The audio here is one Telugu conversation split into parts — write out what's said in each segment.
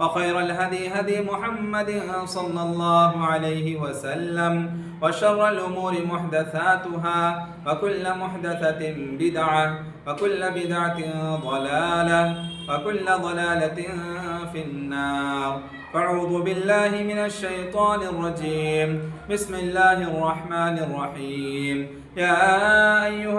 وخير الهدي هدي محمد صلى الله عليه وسلم وشر الأمور محدثاتها وكل محدثة بدعة وكل بدعة ضلالة وكل ضلالة في النار. فاعوذ بالله من الشيطان الرجيم. بسم الله الرحمن الرحيم. يا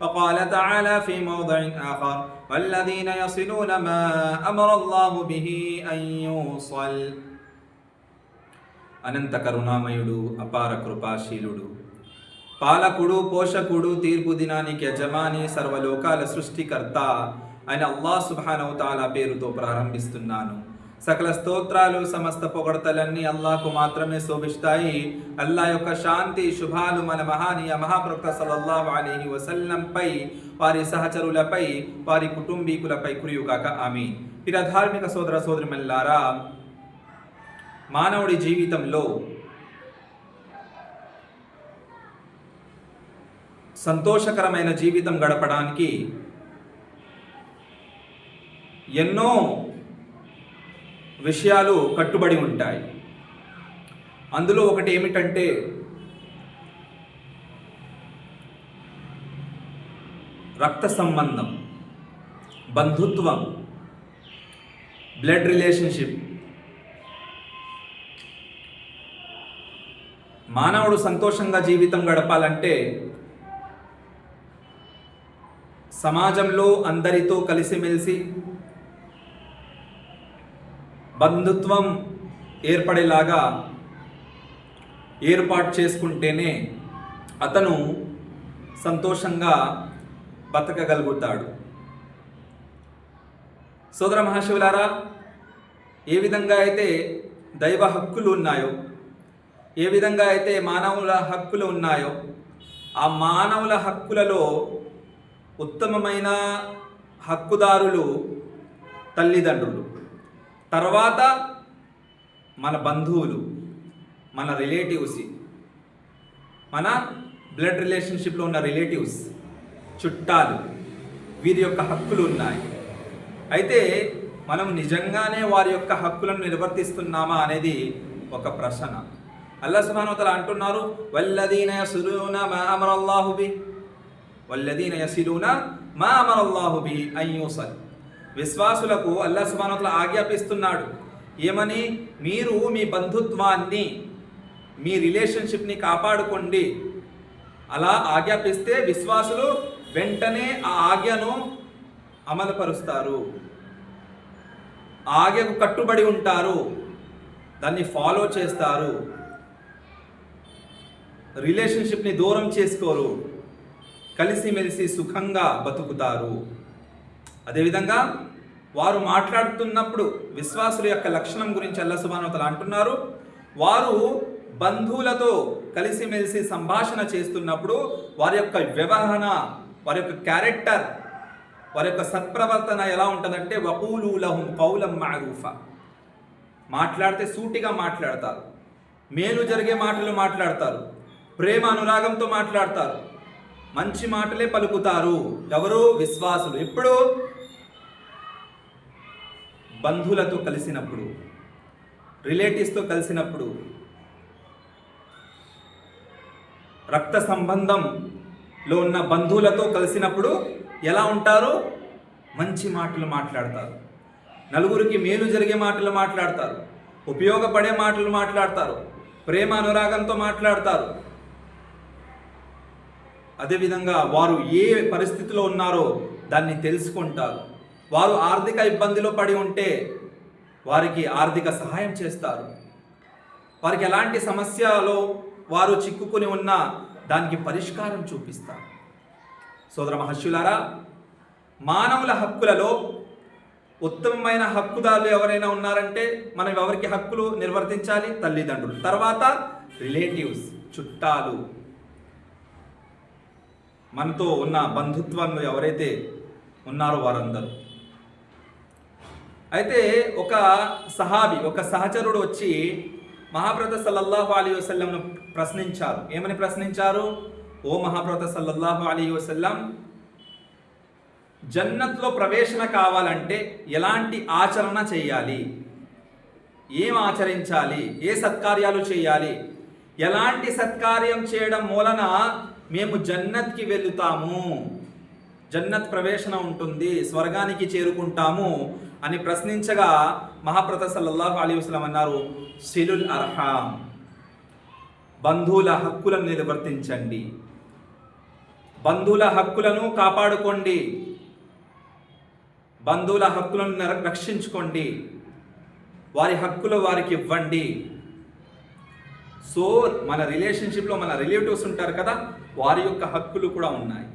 وقال تعالى في موضع آخر والذين يصلون ما أمر الله به أن يوصل అనంత కరుణామయుడు అపార కృపాశీలుడు పాలకుడు పోషకుడు తీర్పు దినానికి యజమాని సర్వలోకాల సృష్టికర్త ఆయన అల్లా సుబానవతాల పేరుతో ప్రారంభిస్తున్నాను సకల స్తోత్రాలు సమస్త పొగడతలన్నీ అల్లాకు మాత్రమే శోభిస్తాయి. అల్లా యొక్క శాంతి శుభాలు మన మహానీయ మహాప్రవక్త సల్లల్లాహు అలీహి వసల్లంపై వారి సహచరులపై వారి కుటుంబీకులపై కురియుగాక. ఆమె ఇర ధార్మిక సోదర సోదరిమల్లారా మానవుడి జీవితంలో సంతోషకరమైన జీవితం గడపడానికి ఎన్నో విషయాలు కట్టుబడి ఉంటాయి. అందులో ఒకటి ఏమిటంటే రక్త సంబంధం బంధుత్వం బ్లడ్ రిలేషన్షిప్ మానవుడు సంతోషంగా జీవితం గడపాలంటే సమాజంలో అందరితో కలిసిమెలిసి బంధుత్వం ఏర్పడేలాగా ఏర్పాటు చేసుకుంటేనే అతను సంతోషంగా బతకగలుగుతాడు. సోదర మహాశివులారా ఏ విధంగా అయితే దైవ హక్కులు ఉన్నాయో ఏ విధంగా అయితే మానవుల హక్కులు ఉన్నాయో ఆ మానవుల హక్కులలో ఉత్తమమైన హక్కుదారులు తల్లిదండ్రులు. తర్వాత మన బంధువులు మన రిలేటివ్స్ మన బ్లడ్ రిలేషన్షిప్లో ఉన్న రిలేటివ్స్ చుట్టాలు వీరి యొక్క హక్కులు ఉన్నాయి. అయితే మనం నిజంగానే వారి యొక్క హక్కులను నిర్వర్తిస్తున్నామా అనేది ఒక ప్రశ్న. అల్లా సుబానోతల అంటున్నారు వల్లదీన యసులూన మా అమరల్లాహుబి వల్లదీన యసిలూన మా అమరల్లాహుబి అయ్యూసల్ విశ్వాసులకు అల్లా సుబానోతల ఆజ్ఞాపిస్తున్నాడు. ఏమని? మీరు మీ బంధుత్వాన్ని మీ రిలేషన్షిప్ని కాపాడుకోండి. అలా ఆజ్ఞాపిస్తే విశ్వాసులు వెంటనే ఆ ఆజ్ఞను అమలుపరుస్తారు. ఆజ్ఞకు కట్టుబడి ఉంటారు. దాన్ని ఫాలో చేస్తారు. రిలేషన్షిప్ని దూరం చేసుకోరు. కలిసిమెలిసి సుఖంగా బతుకుతారు. అదేవిధంగా వారు మాట్లాడుతున్నప్పుడు విశ్వాసుల యొక్క లక్షణం గురించి అల్లసుబానవతలు అంటున్నారు. వారు బంధువులతో కలిసిమెలిసి సంభాషణ చేస్తున్నప్పుడు వారి యొక్క వ్యవహరణ వారి యొక్క క్యారెక్టర్ వారి యొక్క సత్ప్రవర్తన ఎలా ఉంటుందంటే వకూలు లహుం కౌలం మారూఫా. మాట్లాడితే సూటిగా మాట్లాడతారు. మేలు జరిగే మాటలు మాట్లాడతారు. ప్రేమ అనురాగంతో మాట్లాడతారు. మంచి మాటలే పలుకుతారు. ఎవరు విశ్వాసులు. ఎప్పుడు? బంధువులతో కలిసినప్పుడు రిలేటివ్స్తో కలిసినప్పుడు రక్త సంబంధంలో ఉన్న బంధువులతో కలిసినప్పుడు ఎలా ఉంటారు? మంచి మాటలు మాట్లాడతారు. నలుగురికి మేలు జరిగే మాటలు మాట్లాడతారు. ఉపయోగపడే మాటలు మాట్లాడతారు. ప్రేమ అనురాగంతో మాట్లాడతారు. అదేవిధంగా వారు ఏ పరిస్థితిలో ఉన్నారో దాన్ని తెలుసుకుంటారు. వారు ఆర్థిక ఇబ్బందిలో పడి ఉంటే వారికి ఆర్థిక సహాయం చేస్తారు. వారికి ఎలాంటి సమస్యలో వారు చిక్కుకుని ఉన్నా దానికి పరిష్కారం చూపిస్తారు. సోదర మహర్షులారా మానవుల హక్కులలో ఉత్తమమైన హక్కుదారులు ఎవరైనా ఉన్నారంటే మనం ఎవరికి హక్కులు నిర్వర్తించాలి? తల్లిదండ్రులు. తర్వాత రిలేటివ్స్ చుట్టాలు. మనతో ఉన్న బంధుత్వంలో ఎవరైతే ఉన్నారో వారందరూ. అయితే ఒక సహాబి ఒక సహచరుడు వచ్చి మహాప్రత సల్లల్లాహు అలీ వసల్లంను ప్రశ్నించారు. ఏమని ప్రశ్నించారు? ఓ మహాప్రత సల్లల్లాహు అలీ వసల్లం జన్నత్లో ప్రవేశన కావాలంటే ఎలాంటి ఆచరణ చేయాలి? ఏం ఆచరించాలి? ఏ సత్కార్యాలు చేయాలి? ఎలాంటి సత్కార్యం చేయడం మూలన మేము జన్నత్కి వెళుతాము. జన్నత్ ప్రవేశన ఉంటుంది స్వర్గానికి చేరుకుంటాము అని ప్రశ్నించగా మహాప్రత సల్లల్లాహు అలీ వసలం అన్నారు సిలుల్ అర్హాం బంధువుల హక్కులను నిర్వర్తించండి. బంధువుల హక్కులను కాపాడుకోండి. బంధువుల హక్కులను రక్షించుకోండి. వారి హక్కులు వారికి ఇవ్వండి. సో మన రిలేషన్షిప్లో మన రిలేటివ్స్ ఉంటారు కదా వారి యొక్క హక్కులు కూడా ఉన్నాయి.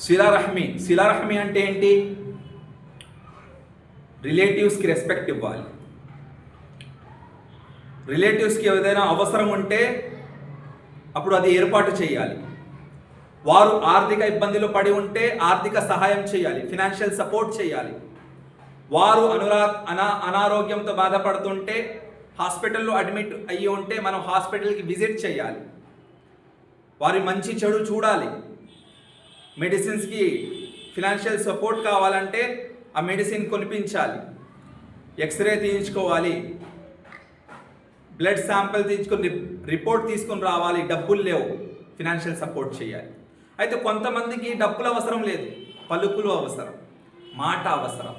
శిలారహమి శిలారహమి అంటే ఏంటి? రిలేటివ్స్కి రెస్పెక్ట్ ఇవ్వాలి. రిలేటివ్స్కి ఏదైనా అవసరం ఉంటే అప్పుడు అది ఏర్పాటు చేయాలి. వారు ఆర్థిక ఇబ్బందిలో పడి ఉంటే ఆర్థిక సహాయం చేయాలి ఫినాన్షియల్ సపోర్ట్ చేయాలి. వారు అనురా అనా అనారోగ్యంతో బాధపడుతుంటే హాస్పిటల్లో అడ్మిట్ అయ్యి ఉంటే మనం హాస్పిటల్కి విజిట్ చేయాలి. వారి మంచి చెడు చూడాలి. మెడిసిన్స్కి ఫినాన్షియల్ సపోర్ట్ కావాలంటే ఆ మెడిసిన్ కొనిపించాలి. ఎక్స్రే తీయించుకోవాలి. బ్లడ్ శాంపిల్ తీసుకుని రిపోర్ట్ తీసుకొని రావాలి. డబ్బులు లేవు. ఫినాన్షియల్ సపోర్ట్ చేయాలి. అయితే కొంతమందికి డబ్బులు అవసరం లేదు. పలుకులు అవసరం. మాట అవసరం.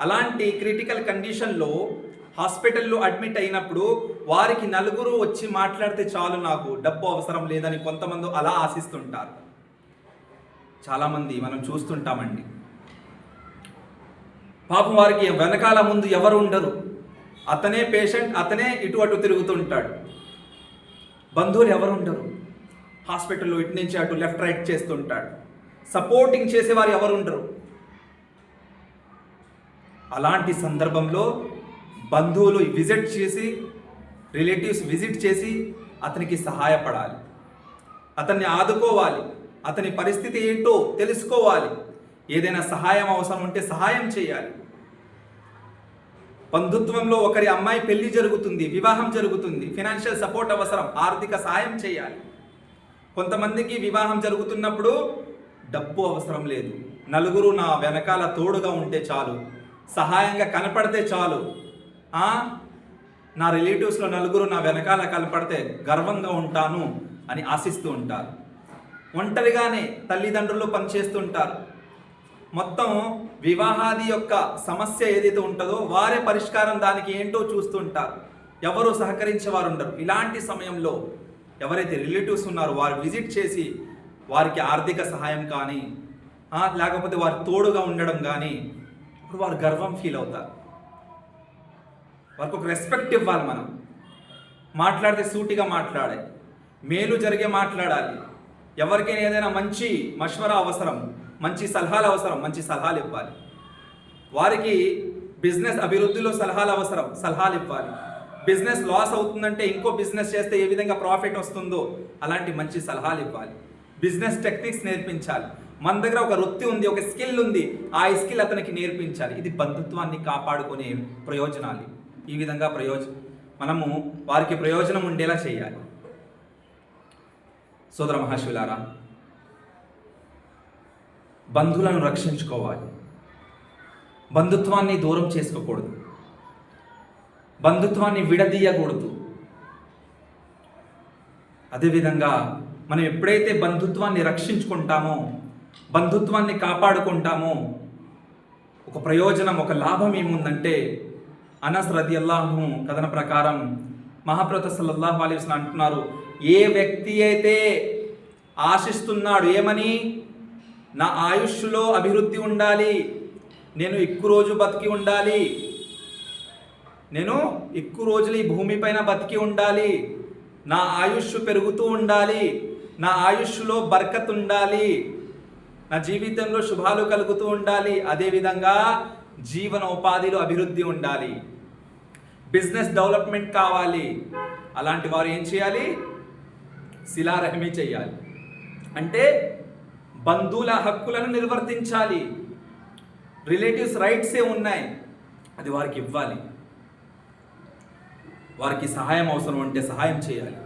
అలాంటి క్రిటికల్ కండిషన్లో హాస్పిటల్లో అడ్మిట్ అయినప్పుడు వారికి నలుగురు వచ్చి మాట్లాడితే చాలు నాకు డబ్బు అవసరం లేదని కొంతమంది అలా ఆశిస్తుంటారు. చాలామంది మనం చూస్తుంటామండి. పాపం వారికి వెనకాల ముందు ఎవరు ఉండరు. అతనే పేషెంట్ అతనే ఇటు అటు తిరుగుతుంటాడు. బంధువులు ఎవరు ఉండరు. హాస్పిటల్లో ఇటు నుంచి అటు లెఫ్ట్ రైట్ చేస్తుంటాడు. సపోర్టింగ్ చేసేవారు ఎవరు ఉండరు. అలాంటి సందర్భంలో బంధువులు విజిట్ చేసి రిలేటివ్స్ విజిట్ చేసి అతనికి సహాయపడాలి. అతన్ని ఆదుకోవాలి. అతని పరిస్థితి ఏంటో తెలుసుకోవాలి. ఏదైనా సహాయం అవసరం ఉంటే సహాయం చేయాలి. బంధుత్వంలో ఒకరి అమ్మాయి పెళ్ళి జరుగుతుంది వివాహం జరుగుతుంది ఫినాన్షియల్ సపోర్ట్ అవసరం ఆర్థిక సహాయం చేయాలి. కొంతమందికి వివాహం జరుగుతున్నప్పుడు డబ్బు అవసరం లేదు. నలుగురు నా వెనకాల తోడుగా ఉంటే చాలు. సహాయంగా కనపడితే చాలు. నా రిలేటివ్స్లో నలుగురు నా వెనకాల కనపడితే గర్వంగా ఉంటాను అని ఆశిస్తూ ఉంటారు. ఒంటరిగానే తల్లిదండ్రులు పనిచేస్తుంటారు. మొత్తం వివాహాది యొక్క సమస్య ఏదైతే ఉంటుందో వారే పరిష్కారం దానికి ఏంటో చూస్తుంటారు. ఎవరు సహకరించేవారు ఉండరు ఇలాంటి సమయంలో ఎవరైతే రిలేటివ్స్ ఉన్నారో వారు విజిట్ చేసి వారికి ఆర్థిక సహాయం కానీ లేకపోతే వారి తోడుగా ఉండడం కానీ ఇప్పుడు వారు గర్వం ఫీల్ అవుతారు. వారికి ఒక రెస్పెక్ట్ ఇవ్వాలి మనం. మాట్లాడితే సూటిగా మాట్లాడాలి మేలు జరిగే మాట్లాడాలి. ఎవరికైనా ఏదైనా మంచి మష్వర అవసరం మంచి సలహాలు అవసరం మంచి సలహాలు ఇవ్వాలి. వారికి బిజినెస్ అభివృద్ధిలో సలహాలు అవసరం సలహాలు ఇవ్వాలి. బిజినెస్ లాస్ అవుతుందంటే ఇంకో బిజినెస్ చేస్తే ఏ విధంగా ప్రాఫిట్ వస్తుందో అలాంటి మంచి సలహాలు ఇవ్వాలి. బిజినెస్ టెక్నిక్స్ నేర్పించాలి. మన దగ్గర ఒక వృత్తి ఉంది ఒక స్కిల్ ఉంది ఆ స్కిల్ అతనికి నేర్పించాలి. ఇది బంధుత్వాన్ని కాపాడుకునే ప్రయోజనాలు. ఈ విధంగా ప్రయోజ మనము వారికి ప్రయోజనం ఉండేలా చేయాలి. సోదర మహాశివులారా బంధువులను రక్షించుకోవాలి. బంధుత్వాన్ని దూరం చేసుకోకూడదు. బంధుత్వాన్ని విడదీయకూడదు. అదేవిధంగా మనం ఎప్పుడైతే బంధుత్వాన్ని రక్షించుకుంటామో బంధుత్వాన్ని కాపాడుకుంటామో ఒక ప్రయోజనం ఒక లాభం ఏముందంటే అనస్ రది అల్లాహు కథన ప్రకారం మహాప్రత సల్లల్లాహు అలీ వస్లం అంటున్నారు ఏ వ్యక్తి అయితే ఆశిస్తున్నాడు ఏమని? నా ఆయుష్లో అభివృద్ధి ఉండాలి నేను ఎక్కువ రోజు బతికి ఉండాలి నేను ఎక్కువ రోజులు ఈ భూమిపైన బతికి ఉండాలి నా ఆయుష్ పెరుగుతూ ఉండాలి నా ఆయుష్లో బర్కత్ ఉండాలి నా జీవితంలో శుభాలు కలుగుతూ ఉండాలి అదేవిధంగా జీవన ఉపాధిలో అభివృద్ధి ఉండాలి. బిజినెస్ డెవలప్మెంట్ కావాలి. అలాంటి వారు ఏం చేయాలి? శిలారహమి చేయాలి. అంటే బంధువుల హక్కులను నిర్వర్తించాలి. రిలేటివ్స్ రైట్సే ఉన్నాయి. అది వారికి ఇవ్వాలి. వారికి సహాయం అవసరం ఉంటే సహాయం చేయాలి.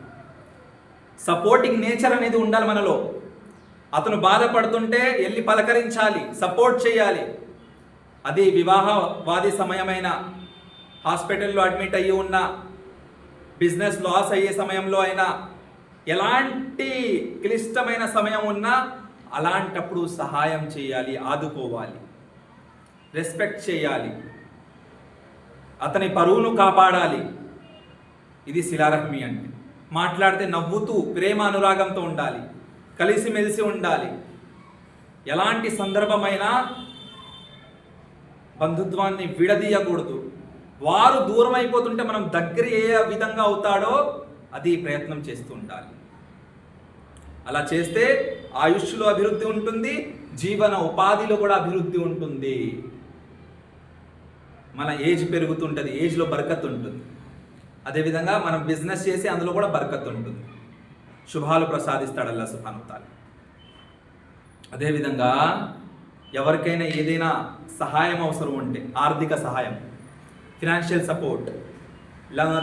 సపోర్టింగ్ నేచర్ అనేది ఉండాలి మనలో. అతను బాధపడుతుంటే వెళ్ళి పలకరించాలి. సపోర్ట్ చేయాలి. అది వివాహవాది సమయమైన హాస్పిటల్లో అడ్మిట్ అయ్యి ఉన్న బిజినెస్ లాస్ అయ్యే సమయంలో అయినా ఎలాంటి క్లిష్టమైన సమయం ఉన్నా అలాంటప్పుడు సహాయం చేయాలి ఆదుకోవాలి. రెస్పెక్ట్ చేయాలి. అతని పరువును కాపాడాలి. ఇది శిలారహమి అంటే మాట్లాడితే నవ్వుతూ ప్రేమ అనురాగంతో ఉండాలి. కలిసిమెలిసి ఉండాలి. ఎలాంటి సందర్భమైనా బంధుత్వాన్ని విడదీయకూడదు. వారు దూరం అయిపోతుంటే మనం దగ్గర ఏ విధంగా అవుతాడో అది ప్రయత్నం చేస్తూ ఉండాలి. అలా చేస్తే ఆయుష్లో అభివృద్ధి ఉంటుంది జీవన ఉపాధిలో కూడా అభివృద్ధి ఉంటుంది. మన ఏజ్ పెరుగుతుంటుంది ఏజ్లో బరకత్ ఉంటుంది అదేవిధంగా మనం బిజినెస్ చేసి అందులో కూడా బరకత్ ఉంటుంది శుభాలు ప్రసాదిస్తాడు అల్లా సుభానుతాలు అదేవిధంగా ఎవరికైనా ఏదైనా సహాయం అవసరం ఉంటే ఆర్థిక సహాయం ఫినాన్షియల్ సపోర్ట్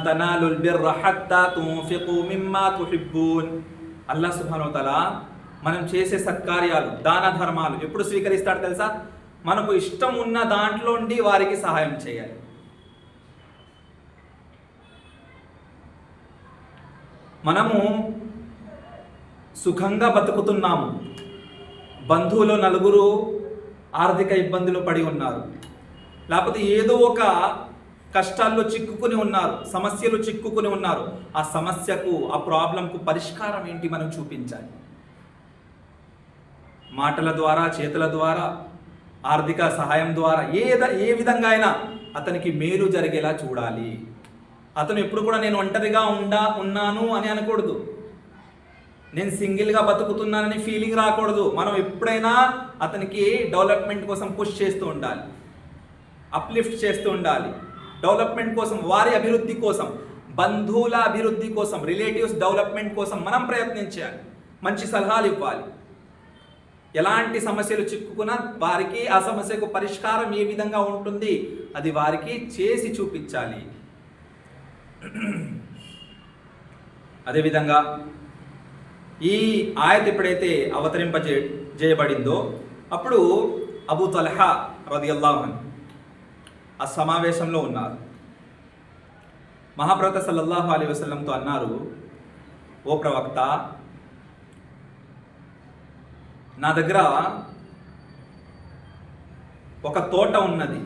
తనాలుల్ బిర్ర హత్తా తుంఫికు మిమ్మా తుహిబ్బూన్ అల్లా సుభానుతల మనం చేసే సత్కార్యాలు దాన ధర్మాలు ఎప్పుడు స్వీకరిస్తాడు తెలుసా? మనకు ఇష్టం ఉన్న దాంట్లో ఉండి వారికి సహాయం చేయాలి. మనము సుఖంగా బతుకుతున్నాము. బంధువులు నలుగురు ఆర్థిక ఇబ్బందులు పడి ఉన్నారు. లేకపోతే ఏదో ఒక కష్టాల్లో చిక్కుకుని ఉన్నారు సమస్యలు చిక్కుకుని ఉన్నారు. ఆ సమస్యకు ఆ ప్రాబ్లంకు పరిష్కారం ఏంటి మనం చూపించాలి. మాటల ద్వారా చేతుల ద్వారా ఆర్థిక సహాయం ద్వారా ఏద ఏ విధంగా అయినా అతనికి మేలు జరిగేలా చూడాలి. అతను ఎప్పుడు కూడా నేను ఒంటరిగా ఉండా ఉన్నాను అని అనకూడదు. నేను సింగిల్గా బతుకుతున్నానని ఫీలింగ్ రాకూడదు. మనం ఎప్పుడైనా అతనికి డెవలప్మెంట్ కోసం పుష్ చేస్తూ ఉండాలి. అప్లిఫ్ట్ చేస్తూ ఉండాలి. డెవలప్మెంట్ కోసం వారి అభివృద్ధి కోసం బంధువుల అభివృద్ధి కోసం రిలేటివ్స్ డెవలప్మెంట్ కోసం మనం ప్రయత్నించాలి మంచి సలహాలు ఇవ్వాలి. ఎలాంటి సమస్యలు చిక్కుకున్నా వారికి ఆ సమస్యకు పరిష్కారం ఏ విధంగా ఉంటుంది అది వారికి చేసి చూపించాలి. అదేవిధంగా ఈ ఆయత ఎప్పుడైతే అవతరింపజే చేయబడిందో అప్పుడు అబూ తలహా రదియల్లాహన్ ఆ సమావేశంలో ఉన్నారు. మహాప్రవక్త సల్లల్లాహు అలీ వసలంతో అన్నారు ఓ ప్రవక్త నా దగ్గర ఒక తోట ఉన్నది.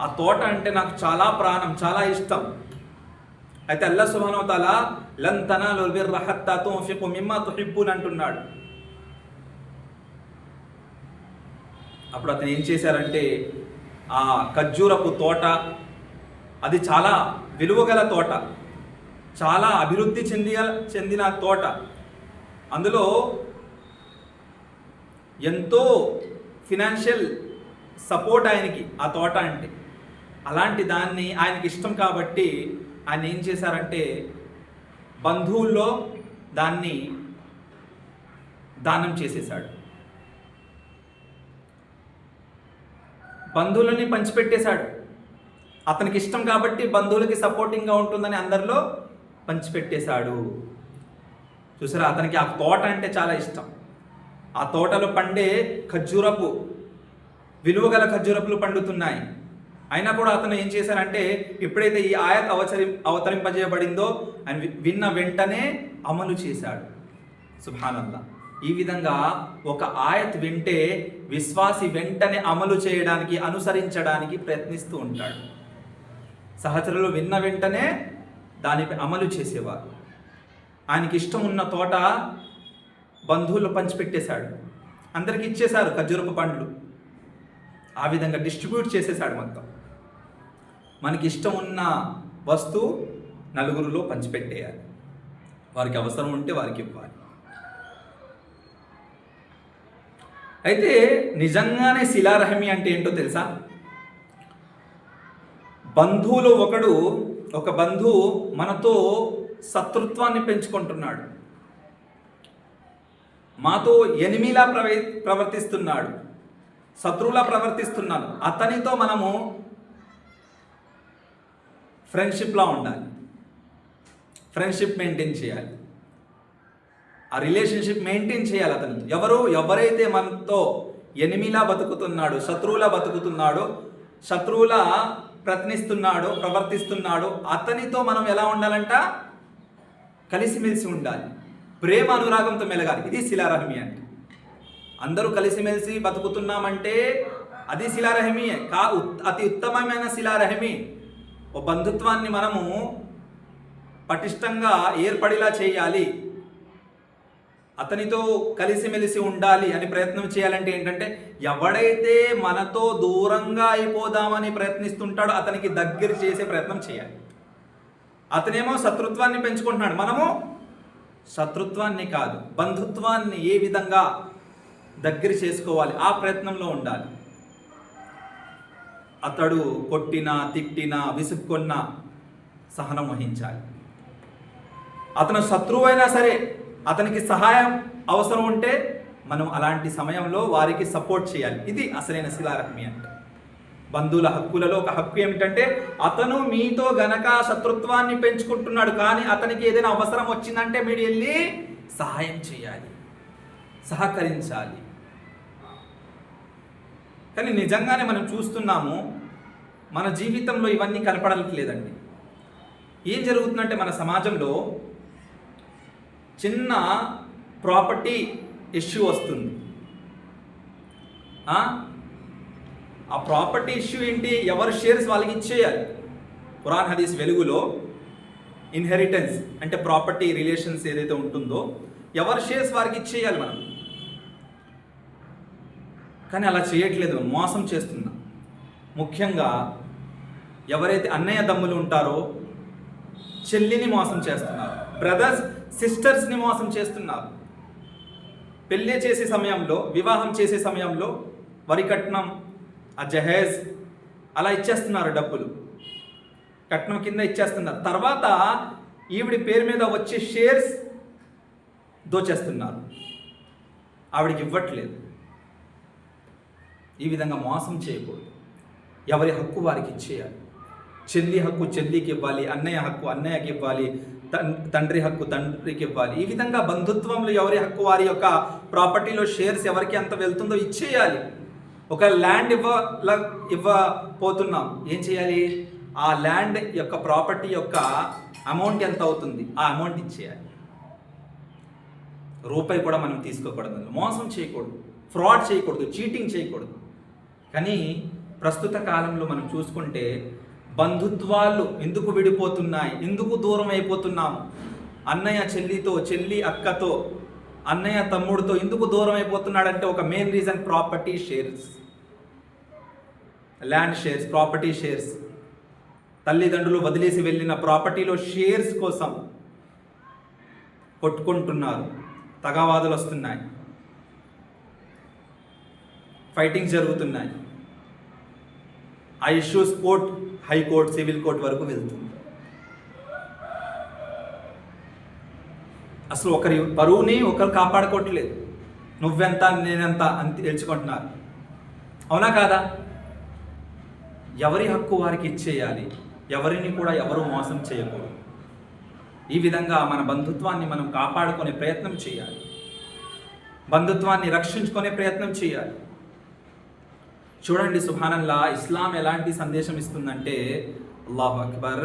ఆ తోట అంటే నాకు చాలా ప్రాణం చాలా ఇష్టం. అయితే అల్లా సుబానో తాల లన్ తనాలు బిర్ర తుహిబ్బున్ అంటున్నాడు. అప్పుడు అతను ఏం చేశారంటే ఆ ఖర్జూరపు తోట అది చాలా విలువగల తోట చాలా అభివృద్ధి చెంది చెందిన తోట. అందులో ఎంతో ఫినాన్షియల్ సపోర్ట్ ఆయనకి ఆ తోట అంటే. అలాంటి దాన్ని ఆయనకి ఇష్టం కాబట్టి ఆయన ఏం చేశారంటే బంధువుల్లో దాన్ని దానం చేసేశాడు. బంధువులని పంచిపెట్టేశాడు. అతనికి ఇష్టం కాబట్టి బంధువులకి సపోర్టింగ్గా ఉంటుందని అందరిలో పంచిపెట్టేశాడు. చూసారా అతనికి ఆ తోట అంటే చాలా ఇష్టం. ఆ తోటలో పండే ఖర్జూరపు విలువగల ఖర్జూరపులు పండుతున్నాయి. అయినా కూడా అతను ఏం చేశారంటే ఎప్పుడైతే ఈ ఆయత్ అవచరి అవతరింపజేయబడిందో అని విన్న వెంటనే అమలు చేశాడు. సుభానల్లా. ఈ విధంగా ఒక ఆయత్ వింటే విశ్వాసి వెంటనే అమలు చేయడానికి అనుసరించడానికి ప్రయత్నిస్తూ ఉంటాడు. సహచరులు విన్న వెంటనే దానిపై అమలు చేసేవారు. ఆయనకి ఇష్టం ఉన్న తోట బంధువులు పంచిపెట్టేశాడు. అందరికి ఇచ్చేశారు ఖర్జూరపు పండ్లు. ఆ విధంగా డిస్ట్రిబ్యూట్ చేసేసాడు మొత్తం. మనకి ఇష్టం ఉన్న వస్తువు నలుగురిలో పంచిపెట్టేయాలి. వారికి అవసరం ఉంటే వారికి ఇవ్వాలి. అయితే నిజంగానే శిలారహమి అంటే ఏంటో తెలుసా? బంధువులు ఒకడు ఒక బంధువు మనతో శత్రుత్వాన్ని పెంచుకుంటున్నాడు. మాతో ఎనిమిలా ప్రవ ప్రవర్తిస్తున్నాడు. శత్రువులా ప్రవర్తిస్తున్నాడు అతనితో మనము ఫ్రెండ్షిప్లా ఉండాలి. ఫ్రెండ్షిప్ మెయింటైన్ చేయాలి. ఆ రిలేషన్షిప్ మెయింటైన్ చేయాలి అతను ఎవరు ఎవరైతే మనతో ఎనిమిలా బతుకుతున్నాడు శత్రువులా బతుకుతున్నాడో శత్రువులా ప్రయత్నిస్తున్నాడో ప్రవర్తిస్తున్నాడో అతనితో మనం ఎలా ఉండాలంట? కలిసిమెలిసి ఉండాలి. ప్రేమ అనురాగంతో మెలగాలి. ఇది శిలారహమి అంటే. అందరూ కలిసిమెలిసి బతుకుతున్నామంటే అది శిలారహమియే కా అతి ఉత్తమమైన శిలారహమి. ఓ బంధుత్వాన్ని మనము పటిష్టంగా ఏర్పడేలా చేయాలి. అతనితో కలిసిమెలిసి ఉండాలి అని ప్రయత్నం చేయాలంటే ఏంటంటే ఎవడైతే మనతో దూరంగా అయిపోదామని ప్రయత్నిస్తుంటాడో అతనికి దగ్గర చేసే ప్రయత్నం చేయాలి. అతనేమో శత్రుత్వాన్ని పెంచుకుంటున్నాడు. మనము శత్రుత్వాన్ని కాదు బంధుత్వాన్ని ఏ విధంగా దగ్గర చేసుకోవాలి ఆ ప్రయత్నంలో ఉండాలి. అతడు కొట్టినా తిట్టినా విసుక్కున్నా సహనం వహించాలి. అతను శత్రువైనా సరే అతనికి సహాయం అవసరం ఉంటే మనం అలాంటి సమయంలో వారికి సపోర్ట్ చేయాలి. ఇది అసలైన శిలారహమి అంటే. బంధువుల హక్కులలో ఒక హక్కు ఏమిటంటే అతను మీతో గనక శత్రుత్వాన్ని పెంచుకుంటున్నాడు కానీ అతనికి ఏదైనా అవసరం వచ్చిందంటే మీరు వెళ్ళి సహాయం చేయాలి. సహకరించాలి. కానీ నిజంగానే మనం చూస్తున్నాము మన జీవితంలో ఇవన్నీ కనపడట్లేదండి. ఏం జరుగుతుందంటే మన సమాజంలో చిన్న ప్రాపర్టీ ఇష్యూ వస్తుంది. ఆ? ప్రాపర్టీ ఇష్యూ ఏంటి? ఎవరు షేర్స్ వాళ్ళకి ఇచ్చేయాలి. ఖురాన్ హదీస్ వెలుగులో ఇన్హెరిటెన్స్ అంటే ప్రాపర్టీ రిలేషన్స్ ఏదైతే ఉంటుందో ఎవరు షేర్స్ వారికి ఇచ్చేయాలి మనం. కానీ అలా చేయట్లేదు. మోసం చేస్తున్నాం. ముఖ్యంగా ఎవరైతే అన్నయ్య దమ్ములు ఉంటారో చెల్లిని మోసం చేస్తున్నారు. బ్రదర్స్ సిస్టర్స్ని మోసం చేస్తున్నారు. పెళ్ళి చేసే సమయంలో వివాహం చేసే సమయంలో వరి కట్నం ఆ జహేజ్ అలా ఇచ్చేస్తున్నారు డబ్బులు. కట్నం కింద ఇచ్చేస్తున్నారు. తర్వాత ఈవిడి పేరు మీద వచ్చే షేర్స్ దోచేస్తున్నారు. ఆవిడికి ఇవ్వట్లేదు. ఈ విధంగా మోసం చేయకూడదు. ఎవరి హక్కు వారికి ఇచ్చేయాలి. చెల్లి హక్కు చెల్లికి ఇవ్వాలి అన్నయ్య హక్కు అన్నయ్యకి ఇవ్వాలి తండ్రి హక్కు తండ్రికి ఇవ్వాలి. ఈ విధంగా బంధుత్వంలో ఎవరి హక్కు వారి యొక్క ప్రాపర్టీలో షేర్స్ ఎవరికి ఎంత వెళ్తుందో ఇచ్చేయాలి. ఒక ల్యాండ్ ఇవ్వ ల- ఇవ్వపోతున్నాం ఏం చేయాలి? ఆ ల్యాండ్ యొక్క ప్రాపర్టీ యొక్క అమౌంట్ ఎంత అవుతుంది? ఆ అమౌంట్ ఇచ్చేయాలి. రూపాయి కూడా మనం తీసుకోకూడదు మోసం చేయకూడదు. ఫ్రాడ్ చేయకూడదు. చీటింగ్ చేయకూడదు. కానీ ప్రస్తుత కాలంలో మనం చూసుకుంటే బంధుత్వాలు ఎందుకు విడిపోతున్నాయి? ఎందుకు దూరం అయిపోతున్నాము అన్నయ్య చెల్లితో చెల్లి అక్కతో అన్నయ్య తమ్ముడితో ఎందుకు దూరం అయిపోతున్నాడంటే ఒక main reason property shares land shares property shares తల్లిదండ్రులు వదిలేసి వెళ్ళిన ప్రాపర్టీలో షేర్స్ కోసం కొట్టుకుంటున్నారు. తగావాదులు వస్తున్నాయి. ఫైటింగ్స్ జరుగుతున్నాయి. ఆ issues court high court civil court వరకు వెళ్తుంది. అసలు ఒకరి పరువుని ఒకరు కాపాడుకోవట్లేదు. నువ్వెంత నేనెంత అని తెలుసుకుంటున్నారు అవునా కాదా? ఎవరి హక్కు వారికి ఇచ్చేయాలి ఎవరిని కూడా ఎవరు మోసం చేయకూడదు. ఈ విధంగా మన బంధుత్వాన్ని మనం కాపాడుకునే ప్రయత్నం చేయాలి. బంధుత్వాన్ని రక్షించుకునే ప్రయత్నం చేయాలి. చూడండి సుభానల్లా ఇస్లాం ఎలాంటి సందేశం ఇస్తుందంటే అల్లాహ్ అక్బర్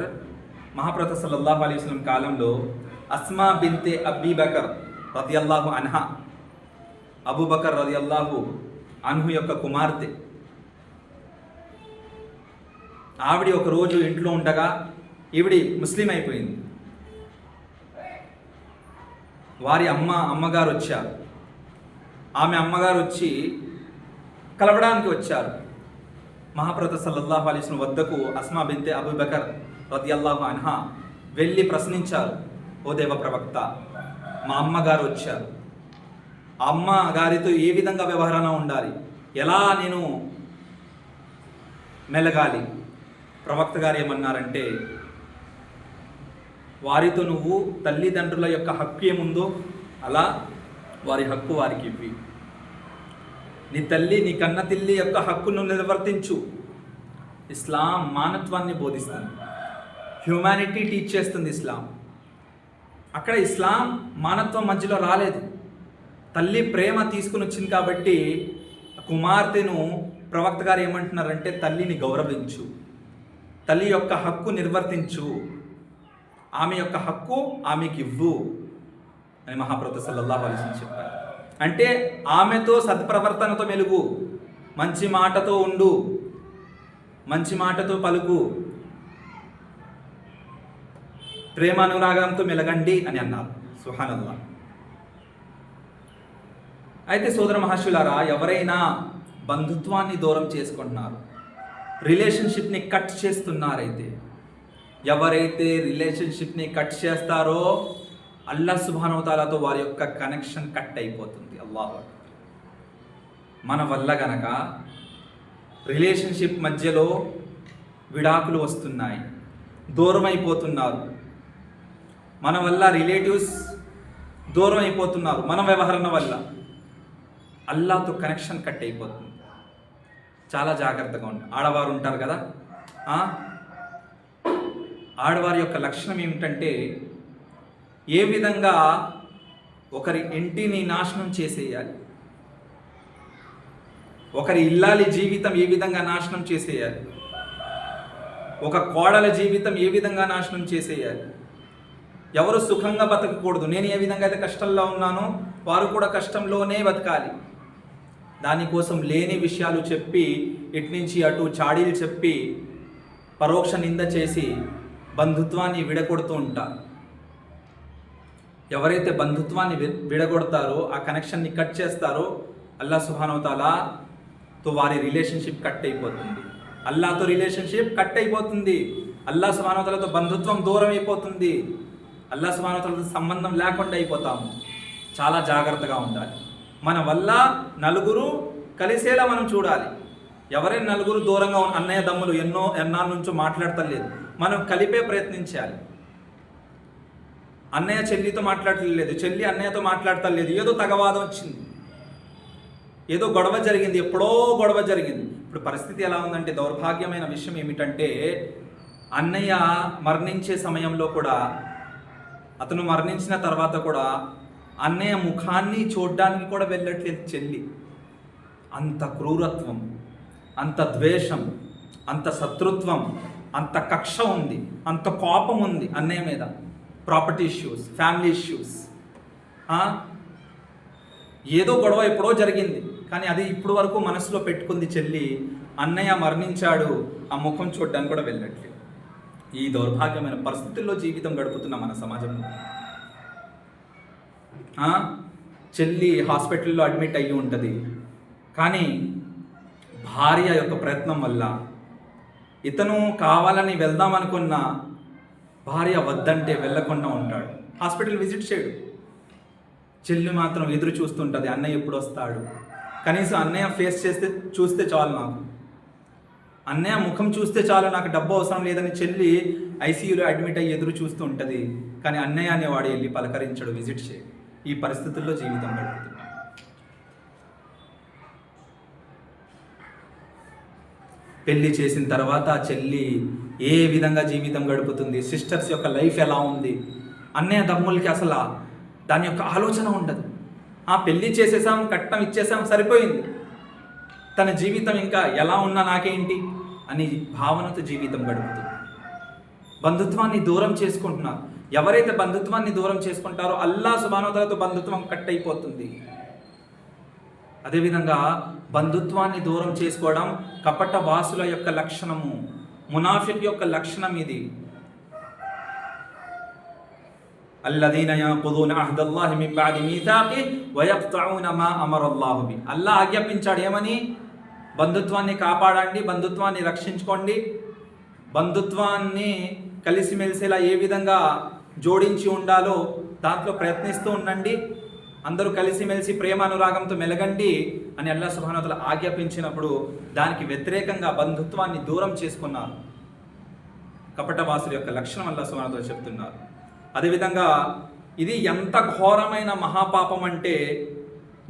మహాప్రత సల్లల్లాహు అలీ వస్లం కాలంలో అస్మా బింతే అబ్బీ బకర్ రదియల్లాహు అన్హా అబూబకర్ రదియల్లాహు అన్హు యొక్క కుమార్తె. ఆవిడ ఒక రోజు ఇంట్లో ఉండగా ఈవిడి ముస్లిం అయిపోయింది. వారి అమ్మ అమ్మగారు వచ్చారు. ఆమె అమ్మగారు వచ్చి కలవడానికి వచ్చారు. మహాప్రత సల్లల్లాహు అలీస్ను వద్దకు అస్మా బింతే అబూబకర్ రదియల్లాహు అన్హా వెళ్ళి ప్రశ్నించారు. ఓ దేవ ప్రవక్త మా అమ్మగారు వచ్చారు. అమ్మ గారితో ఏ విధంగా వ్యవహారం ఉండాలి? ఎలా నేను మెలగాలి? ప్రవక్త గారు ఏమన్నారంటే వారితో నువ్వు తల్లిదండ్రుల యొక్క హక్కు ఏముందో అలా వారి హక్కు వారికి ఇవ్వి. నీ తల్లి నీ కన్న తిల్లి యొక్క హక్కును నిర్వర్తించు. ఇస్లాం మానత్వాన్ని బోధిస్తుంది. హ్యూమానిటీ టీచ్ చేస్తుంది ఇస్లాం. అక్కడ ఇస్లాం మానత్వం మధ్యలో రాలేదు. తల్లి ప్రేమ తీసుకుని వచ్చింది కాబట్టి కుమార్తెను ప్రవక్త గారు ఏమంటున్నారంటే తల్లిని గౌరవించు. తల్లి యొక్క హక్కు నిర్వర్తించు. ఆమె యొక్క హక్కు ఆమెకి ఇవ్వు అని మహాప్రత సల్లల్లాహు అలైహి చెప్పారు. అంటే ఆమెతో సత్ప్రవర్తనతో మెలుగు మంచి మాటతో ఉండు మంచి మాటతో పలుకు ప్రేమానురాగంతో మెలగండి అని అన్నారు. సుహానల్లా అయితే సోదర మహర్షులారా ఎవరైనా బంధుత్వాన్ని దూరం చేసుకుంటున్నారు రిలేషన్షిప్ని కట్ చేస్తున్నారైతే ఎవరైతే రిలేషన్షిప్ని కట్ చేస్తారో అల్లా సుభానవతాలతో వారి యొక్క కనెక్షన్ కట్ అయిపోతుంది. అల్లాహ్ మన వల్ల గనక రిలేషన్షిప్ మధ్యలో విడాకులు వస్తున్నాయి దూరం అయిపోతున్నారు మన వల్ల రిలేటివ్స్ దూరం అయిపోతున్నారు మన వ్యవహరణ వల్ల అల్లాతో కనెక్షన్ కట్ అయిపోతుంది. చాలా జాగ్రత్తగా ఉండి ఆడవారు ఉంటారు కదా ఆడవారి యొక్క లక్షణం ఏమిటంటే ఏ విధంగా ఒకరి ఇంటిని నాశనం చేసేయాలి? ఒకరి ఇల్లాలి జీవితం ఏ విధంగా నాశనం చేసేయాలి? ఒక కోడల జీవితం ఏ విధంగా నాశనం చేసేయాలి? ఎవరు సుఖంగా బతకకూడదు? నేను ఏ విధంగా అయితే కష్టంలో ఉన్నానో వారు కూడా కష్టంలోనే బతకాలి. దానికోసం లేని విషయాలు చెప్పి ఇటు నుంచి అటు చాడీలు చెప్పి పరోక్ష నింద చేసి బంధుత్వాన్ని విడగొడుతూ ఉంటారు. ఎవరైతే బంధుత్వాన్ని విడగొడతారో ఆ కనెక్షన్ని కట్ చేస్తారో అల్లా సుహానవతాలాతో వారి రిలేషన్షిప్ కట్ అయిపోతుంది. అల్లాతో రిలేషన్షిప్ కట్ అయిపోతుంది. అల్లా సుహానవతలతో బంధుత్వం దూరం అయిపోతుంది. అల్లా సుహానవతలతో సంబంధం లేకుండా అయిపోతాము. చాలా జాగ్రత్తగా ఉండాలి. మన వల్ల నలుగురు కలిసేలా మనం చూడాలి. ఎవరైనా నలుగురు దూరంగా ఉన్న అన్నయ్య దమ్ములు ఎన్నో ఎన్నాళ్ళ నుంచో మాట్లాడతలేదు. మనం కలిపే ప్రయత్నించాలి. అన్నయ్య చెల్లితో మాట్లాడలేదు చెల్లి అన్నయ్యతో మాట్లాడతలేదు. ఏదో తగవాదం వచ్చింది. ఏదో గొడవ జరిగింది ఎప్పుడో గొడవ జరిగింది. ఇప్పుడు పరిస్థితి ఎలా ఉందంటే దౌర్భాగ్యమైన విషయం ఏమిటంటే అన్నయ్య మరణించే సమయంలో కూడా అతను మరణించిన తర్వాత కూడా అన్నయ్య ముఖాన్ని చూడడానికి కూడా వెళ్ళట్లేదు చెల్లి. అంత క్రూరత్వం అంత ద్వేషం అంత శత్రుత్వం అంత కక్ష ఉంది అంత కోపం ఉంది అన్నయ్య మీద. ప్రాపర్టీ ఇష్యూస్ ఫ్యామిలీ ఇష్యూస్ ఏదో గొడవ ఎప్పుడో జరిగింది. కానీ అది ఇప్పుడు వరకు మనసులో పెట్టుకుంది చెల్లి అన్నయ్య మరణించాడు ఆ ముఖం చూడడానికి కూడా వెళ్ళట్లేదు. ఈ దౌర్భాగ్యమైన పరిస్థితుల్లో జీవితం గడుపుతున్న మన సమాజంలో. చెల్లి హాస్పిటల్లో అడ్మిట్ అయ్యి ఉంటుంది. కానీ భార్య యొక్క ప్రయత్నం వల్ల ఇతను కావాలని వెళ్దాం అనుకున్న భార్య వద్దంటే వెళ్ళకుండా ఉంటాడు. హాస్పిటల్ విజిట్ చేయడు. చెల్లి మాత్రం ఎదురు చూస్తుంటుంది అన్నయ్య ఎప్పుడు వస్తాడు? కనీసం అన్నయ్య ఫేస్ చేస్తే చూస్తే చాలు నాకు. అన్నయ్య ముఖం చూస్తే చాలు నాకు డబ్బు అవసరం లేదని చెల్లి ఐసీయూలో అడ్మిట్ అయ్యి ఎదురు చూస్తూ ఉంటుంది. కానీ అన్నయ్య అనేవాడు వెళ్ళి పలకరించడు విజిట్ చేయి ఈ పరిస్థితుల్లో జీవితం గడుపుతుంది. పెళ్ళి చేసిన తర్వాత ఆ చెల్లి ఏ విధంగా జీవితం గడుపుతుంది సిస్టర్స్ యొక్క లైఫ్ ఎలా ఉంది అన్నయ్య దమ్ములకి అసలు దాని యొక్క ఆలోచన ఉండదు. ఆ పెళ్ళి చేసేసాం కట్నం ఇచ్చేసాం సరిపోయింది. తన జీవితం ఇంకా ఎలా ఉన్నా నాకేంటి అని భావనతో జీవితం గడుపుతుంది. బంధుత్వాన్ని దూరం చేసుకుంటున్నారు. ఎవరైతే బంధుత్వాన్ని దూరం చేసుకుంటారో అల్లా సుభానోదలతో బంధుత్వం కట్ అయిపోతుంది అదేవిధంగా బంధుత్వాన్ని దూరం చేసుకోవడం కపట వాసుల యొక్క లక్షణము మునాఫిక్ యొక్క లక్షణం ఇది. అల్లదీన యాకుదూన అహ్దల్లాహి మిన్ బఅది మీథాకి వయక్తౌన మా అమరల్లాహు బి. ఆజ్ఞాపించాడు ఏమని? బంధుత్వాన్ని కాపాడండి బంధుత్వాన్ని రక్షించుకోండి. బంధుత్వాన్ని కలిసిమెలిసేలా ఏ విధంగా జోడించి ఉండాలో దాంట్లో ప్రయత్నిస్తూ ఉండండి. అందరూ కలిసిమెలిసి ప్రేమ అనురాగంతో మెలగండి అని అల్లా సుభానతలు ఆజ్ఞాపించినప్పుడు దానికి వ్యతిరేకంగా బంధుత్వాన్ని దూరం చేసుకున్నారు. కపటవాసుల యొక్క లక్షణం అల్లా సుభానతలు చెప్తున్నారు. అదేవిధంగా ఇది ఎంత ఘోరమైన మహాపాపం అంటే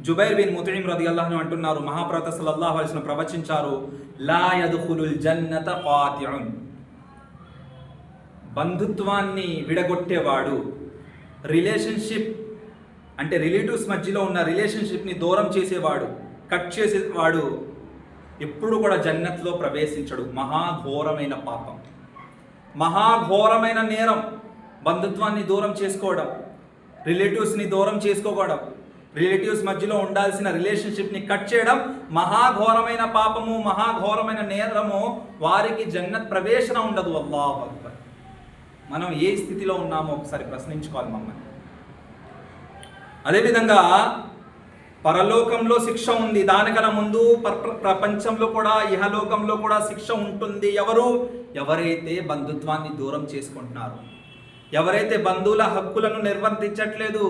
జుబైర్ బిన్ ముతీం రది అల్లాహను అంటున్నారు. మహాప్రత సల్లల్లాహు అలిసిన ప్రవచించారు లా యదుఖులుల్ జన్నత ఫాతిఉన్ బంధుత్వాన్ని విడగొట్టేవాడు రిలేషన్షిప్ అంటే రిలేటివ్స్ మధ్యలో ఉన్న రిలేషన్షిప్ని దూరం చేసేవాడు కట్ చేసేవాడు ఎప్పుడు కూడా జన్నత్లో ప్రవేశించడు. మహాఘోరమైన పాపం. మహాఘోరమైన నేరం. బంధుత్వాన్ని దూరం చేసుకోవడం రిలేటివ్స్ని దూరం చేసుకోవడం రిలేటివ్స్ మధ్యలో ఉండాల్సిన రిలేషన్షిప్ని కట్ చేయడం మహాఘోరమైన పాపము మహాఘోరమైన నేరము వారికి జన్నత్ ప్రవేశన ఉండదు. అల్లాహ్ అక్బర్. మనం ఏ స్థితిలో ఉన్నామో ఒకసారి ప్రశ్నించుకోవాలి మమ్మల్ని. అదేవిధంగా పరలోకంలో శిక్ష ఉంది. దానికన్నా ముందు ప్రపంచంలో కూడా ఇహలోకంలో కూడా శిక్ష ఉంటుంది. ఎవరు? ఎవరైతే బంధుత్వాన్ని దూరం చేసుకుంటున్నారు ఎవరైతే బంధువుల హక్కులను నిర్వర్తించట్లేదు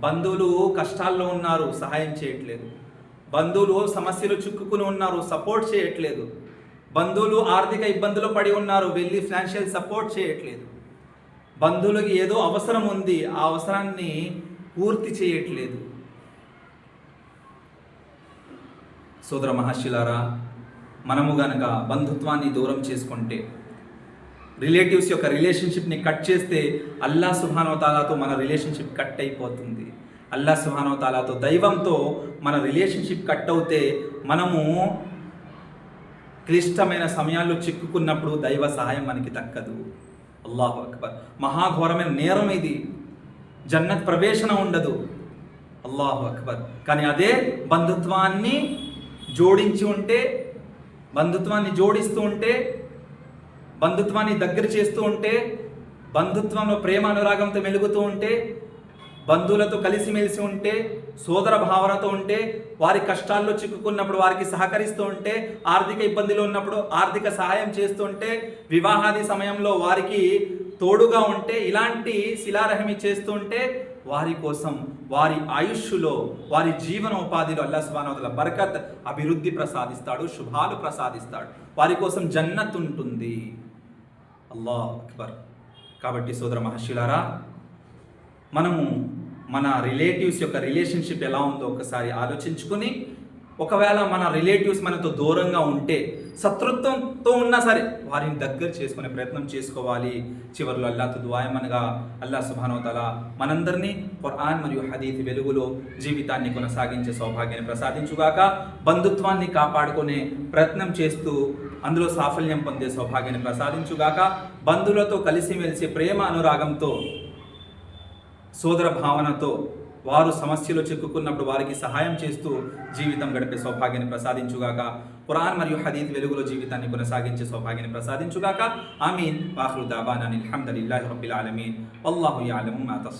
బంధువులు కష్టాల్లో ఉన్నారు సహాయం చేయట్లేదు. బంధువులు సమస్యలు చిక్కుకుని ఉన్నారు సపోర్ట్ చేయట్లేదు. బంధువులు ఆర్థిక ఇబ్బందులు పడి ఉన్నారు వెళ్ళి ఫైనాన్షియల్ సపోర్ట్ చేయట్లేదు. బంధువులకి ఏదో అవసరం ఉంది. ఆ అవసరాన్ని పూర్తి చేయట్లేదు. సోదర మహర్షిలారా మనము గనక బంధుత్వాన్ని దూరం చేసుకుంటే రిలేటివ్స్ యొక్క రిలేషన్షిప్ని కట్ చేస్తే అల్లా సుహానోతాలాతో మన రిలేషన్షిప్ కట్ అయిపోతుంది. అల్లా సుహానోతాలాతో దైవంతో మన రిలేషన్షిప్ కట్ అవుతే మనము క్లిష్టమైన సమయాల్లో చిక్కుకున్నప్పుడు దైవ సహాయం మనకి దక్కదు. అల్లాహు అక్బర్. మహాఘోరమైన నేరం ఇది. జన్నత్ ప్రవేశన ఉండదు. అల్లాహు అక్బర్. కానీ అదే బంధుత్వాన్ని జోడించి ఉంటే బంధుత్వాన్ని జోడిస్తూ ఉంటే బంధుత్వాన్ని దగ్గర చేస్తూ ఉంటే బంధుత్వంలో ప్రేమ అనురాగంతో మెలుగుతూ ఉంటే బంధువులతో కలిసిమెలిసి ఉంటే సోదర భావనతో ఉంటే వారి కష్టాల్లో చిక్కుకున్నప్పుడు వారికి సహకరిస్తూ ఉంటే ఆర్థిక ఇబ్బందిలో ఉన్నప్పుడు ఆర్థిక సహాయం చేస్తూ ఉంటే వివాహాది సమయంలో వారికి తోడుగా ఉంటే ఇలాంటి శిలారహమి చేస్తూ ఉంటే వారి కోసం వారి ఆయుష్లో వారి జీవన ఉపాధిలో అల్లా సుబానవతల బరకత్ అభివృద్ధి ప్రసాదిస్తాడు శుభాలు ప్రసాదిస్తాడు. వారి కోసం జన్నత్ ఉంటుంది. అల్లా అక్బర్. కాబట్టి సోదర మహర్షులారా మనము మన రిలేటివ్స్ యొక్క రిలేషన్షిప్ ఎలా ఉందో ఒకసారి ఆలోచించుకొని ఒకవేళ మన రిలేటివ్స్ మనతో దూరంగా ఉంటే శత్రుత్వంతో ఉన్నా సరే వారిని దగ్గర చేసుకునే ప్రయత్నం చేసుకోవాలి. చివరిలో అల్లాతో దువాయమనగా అల్లా సుభానోతల మనందరినీ ఖురాన్ మరియు హదీత్ వెలుగులో జీవితాన్ని కొనసాగించే సౌభాగ్యాన్ని ప్రసాదించుగాక బంధుత్వాన్ని కాపాడుకునే ప్రయత్నం చేస్తూ అందులో సాఫల్యం పొందే సౌభాగ్యాన్ని ప్రసాదించుగాక బంధువులతో కలిసిమెలిసి ప్రేమ అనురాగంతో సోదర భావనతో వారు సమస్యలో చిక్కుకున్నప్పుడు వారికి సహాయం చేస్తూ జీవితం గడిపే సౌభాగ్యాన్ని ప్రసాదించుగాక ఖురాన్ మరియు హదీద్ వెలుగులో జీవితాన్ని కొనసాగించే సౌభాగ్యాన్ని ప్రసాదించుగాక. ఆమీన్. వాహ్రు దాబానా అల్హమ్దులిల్లాహి రబ్బిల్ ఆలమీన్. అల్లాహు యాలము మాతస్